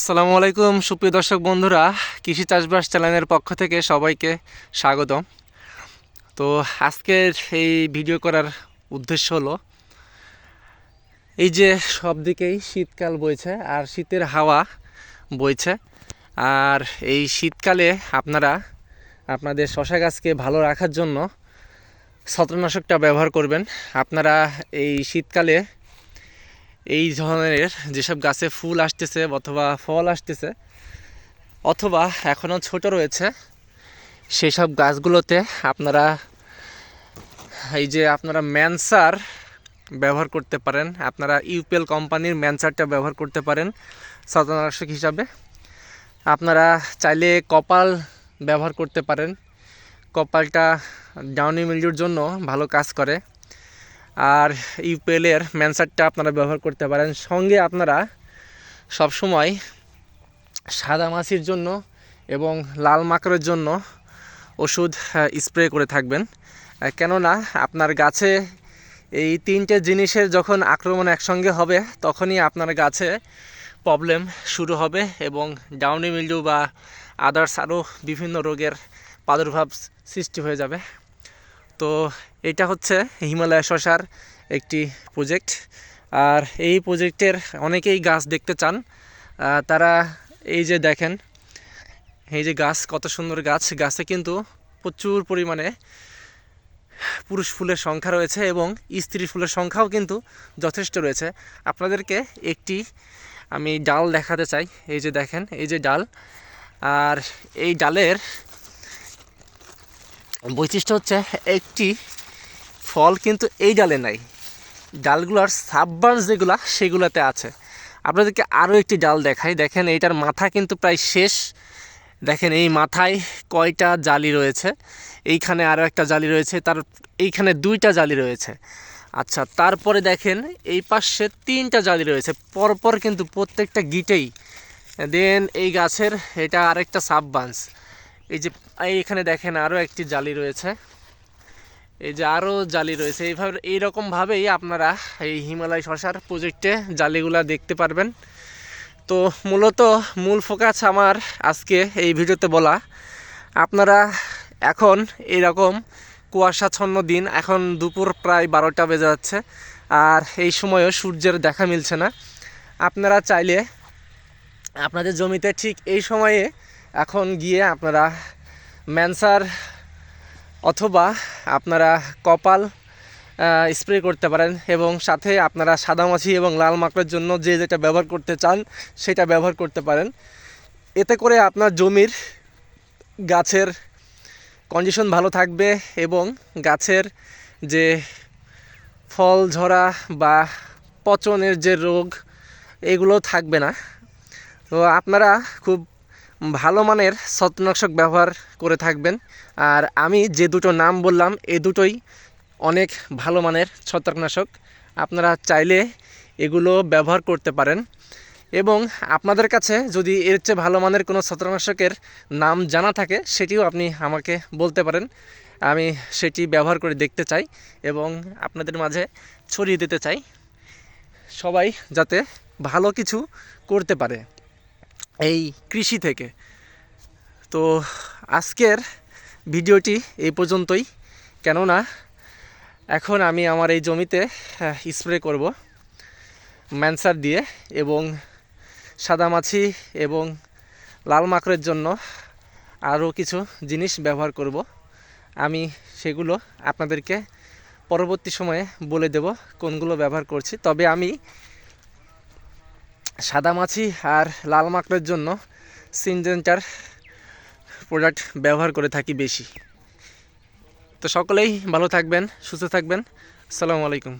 আসসালামু আলাইকুম, সুপ্রিয় দর্শক বন্ধুরা, কৃষি চাষবাস চ্যানেলের পক্ষ থেকে সবাইকে স্বাগত তো আজকের এই ভিডিও করার উদ্দেশ্য হলো, এই যে সব দিকেই শীতকাল বইছে আর শীতের হাওয়া বইছে। আর এই শীতকালে আপনারা, আপনাদের শশা গাছকে ভালো রাখার জন্য ছত্রনাশকটা ব্যবহার করবেন। আপনারা এই শীতকালে এই ধরনের যেসব গাছে ফুল আসতেছে অথবা ফল আসতেছে, অথবা এখনও ছোট রয়েছে সেই সব গাছগুলোতে আপনারা এই যে আপনারা ম্যানসার ব্যবহার করতে পারেন, আপনারা ইউপিএল কোম্পানির ম্যানসারটা ব্যবহার করতে পারেন ছত্রনাশক হিসাবে। আপনারা চাইলে কপাল ব্যবহার করতে পারেন। কপালটা ডাউনি মিল্ডিউর জন্য ভালো কাজ করে। আর ইউপিএলের ম্যানসারটা আপনারা ব্যবহার করতে পারেন। সঙ্গে আপনারা সবসময় সাদা মাছির জন্য এবং লাল মাকড়ের জন্য ওষুধ স্প্রে করে থাকবেন। কেননা আপনার গাছে এই তিনটে জিনিসের যখন আক্রমণ একসঙ্গে হবে, তখনই আপনার গাছে প্রবলেম শুরু হবে এবং ডাউনি মিল্ডু বা আদার্স আরও বিভিন্ন রোগের প্রাদুর্ভাব সৃষ্টি হয়ে যাবে। তো এটা হচ্ছে হিমালয় শশার একটি প্রজেক্ট আর এই প্রজেক্টের অনেকেই গাছ দেখতে চান। তারা এই যে দেখেন, এই যে গাছ, কত সুন্দর গাছ। গাছে কিন্তু প্রচুর পরিমাণে পুরুষ ফুলের সংখ্যা রয়েছে এবং স্ত্রী ফুলের সংখ্যাও কিন্তু যথেষ্ট রয়েছে। আপনাদেরকে একটি আমি ডাল দেখাতে চাই। এই যে দেখেন, এই যে ডাল। আর এই ডালের বৈশিষ্ট্য হচ্ছে একটি ফল কিন্তু এই ডালে নাই। ডালগুলোর সাববার্স যেগুলা, সেগুলোতে আছে। আপনাদেরকে আরও একটি ডাল দেখাই। দেখেন, এইটার মাথা কিন্তু প্রায় শেষ। দেখেন, এই মাথায় কয়টা জালি রয়েছে। এইখানে আরও একটা জালি রয়েছে। তার, এইখানে দুইটা জালি রয়েছে। আচ্ছা তারপরে দেখেন, এই পাশে তিনটা জালি রয়েছে। পরপর কিন্তু প্রত্যেকটা গিটেই। দেন এই গাছের, এটা আরেকটা সাববান্স এই যে এইখানে দেখেন আরও একটি জালি রয়েছে। এই যে আরও জালি রয়েছে। এইভাবে, এইরকমভাবেই আপনারা এই হিমালয় শশার প্রজেক্টে জালিগুলা দেখতে পারবেন। তো মূলত মূল ফোকাস আমার আজকে এই ভিডিওতে বলা। আপনারা এখন এইরকম কুয়াশাচ্ছন্ন দিন, এখন দুপুর প্রায় বারোটা বেজে যাচ্ছে, আর এই সময়ও সূর্যের দেখা মিলছে না। আপনারা চাইলে আপনাদের জমিতে ঠিক এই সময়ে এখন গিয়ে আপনারা ম্যানসার অথবা আপনারা কপাল স্প্রে করতে পারেন এবং সাথে আপনারা সাদামাছি এবং লাল মাকড়ের জন্য যে যেটা ব্যবহার করতে চান সেটা ব্যবহার করতে পারেন। এতে করে আপনার জমির গাছের কন্ডিশন ভালো থাকবে এবং গাছের যে ফল, ঝরা বা পচনের যে রোগ, এগুলো থাকবে না। তো আপনারা খুব ভালো মানের ছত্রনাশক ব্যবহার করে থাকবেন। আর আমি যে দুটো নাম বললাম, এ দুটোই অনেক ভালো মানের ছত্রাকনাশক আপনারা চাইলে এগুলো ব্যবহার করতে পারেন। এবং আপনাদের কাছে যদি এর চেয়ে ভালো মানের কোনো ছত্রাকনাশকের নাম জানা থাকে, সেটিও আপনি আমাকে বলতে পারেন। আমি সেটি ব্যবহার করে দেখতে চাই এবং আপনাদের মাঝে ছড়িয়ে দিতে চাই। সবাই যাতে ভালো কিছু করতে পারে। এই কৃষি থেকে। তো আজকের ভিডিওটি এই পর্যন্তই। কেননা এখন আমি আমার এই জমিতে স্প্রে করব। ম্যানসার দিয়ে এবং সাদামাছি এবং লাল মাকড়ের জন্য আরও কিছু জিনিস ব্যবহার করব। আমি সেগুলো আপনাদেরকে পরবর্তী সময়ে বলে দেব কোনগুলো ব্যবহার করছি। তবে আমি সাদামাছি আর লাল মাকড়ের জন্য সিনজেন্টার প্রোডাক্ট ব্যবহার করে থাকি বেশি। তো সকলেই ভালো থাকবেন, সুস্থ থাকবেন। আসসালামু আলাইকুম।